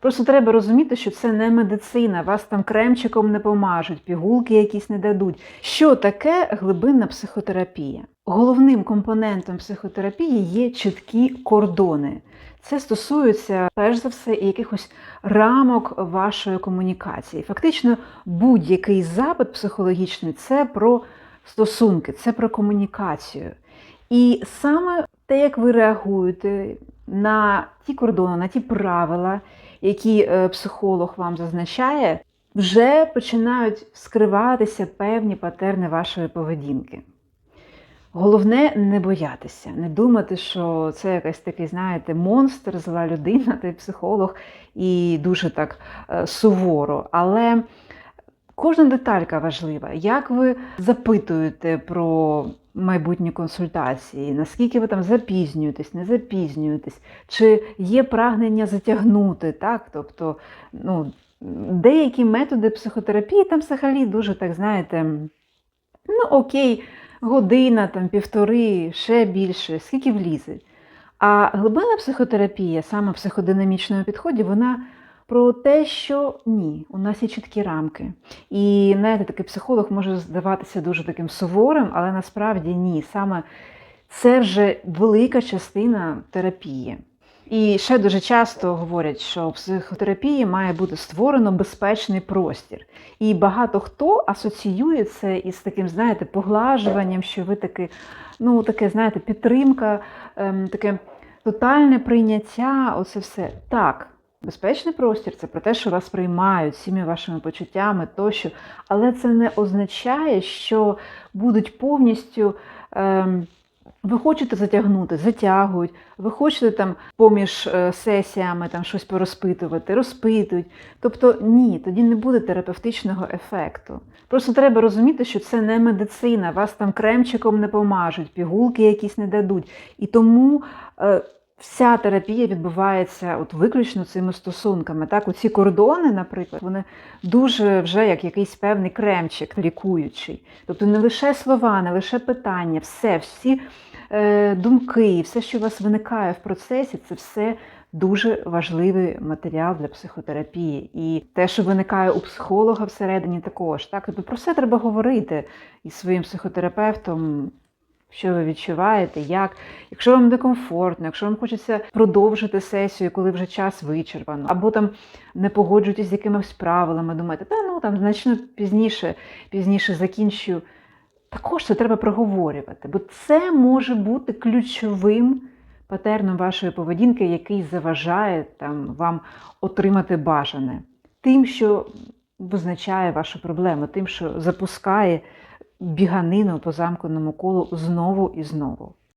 Просто треба розуміти, що це не медицина, вас там кремчиком не помажуть, пігулки якісь не дадуть. Що таке глибинна психотерапія? Головним компонентом психотерапії є чіткі кордони. Це стосується, перш за все, якихось рамок вашої комунікації. Фактично, будь-який запит психологічний це про стосунки, це про комунікацію. І саме те, як ви реагуєте на ті кордони, на ті правила, які е, психолог вам зазначає, вже починають скриватися певні патерни вашої поведінки. Головне не боятися, не думати, що це якийсь такий, знаєте, монстр, зла людина, той психолог, і дуже так е, суворо. Але кожна деталька важлива. Як ви запитуєте про майбутні консультації, наскільки ви там запізнюєтесь, не запізнюєтесь, чи є прагнення затягнути, так? Тобто, ну, деякі методи психотерапії там взагалі дуже так, знаєте, ну окей, година, там, півтори, ще більше, скільки влізе. А глибинна психотерапія, саме в психодинамічному підході, вона про те, що ні, у нас є чіткі рамки. І знаєте, такий психолог може здаватися дуже таким суворим, але насправді ні. Саме це вже велика частина терапії. І ще дуже часто говорять, що в психотерапії має бути створено безпечний простір. І багато хто асоціює це із таким, знаєте, поглажуванням, що ви таки, ну, таке, знаєте, підтримка, ем, таке тотальне прийняття, оце все. Так, безпечний простір це про те, що вас приймають всіми вашими почуттями тощо, але це не означає, що будуть повністю. Ем, ви хочете затягнути, затягують, ви хочете там поміж е, сесіями там щось порозпитувати, розпитують. Тобто ні, тоді не буде терапевтичного ефекту. Просто треба розуміти, що це не медицина, вас там кремчиком не помажуть, пігулки якісь не дадуть. І тому е, вся терапія відбувається от виключно цими стосунками. Так, оці кордони, наприклад, вони дуже вже як якийсь певний кремчик лікуючий. Тобто не лише слова, не лише питання, все, всі е, думки, все, що у вас виникає в процесі, це все дуже важливий матеріал для психотерапії. І те, що виникає у психолога всередині, також. Так? Тобто про все треба говорити із своїм психотерапевтом. Що ви відчуваєте, як? Якщо вам некомфортно, якщо вам хочеться продовжити сесію, коли вже час вичерпано, або там не погоджуєтесь з якимись правилами, думаєте, та ну там значно пізніше, пізніше закінчу. Також це треба проговорювати, бо це може бути ключовим патерном вашої поведінки, який заважає там, вам отримати бажане, тим, що визначає вашу проблему, тим, що запускає біганину по замкненому колу знову і знову.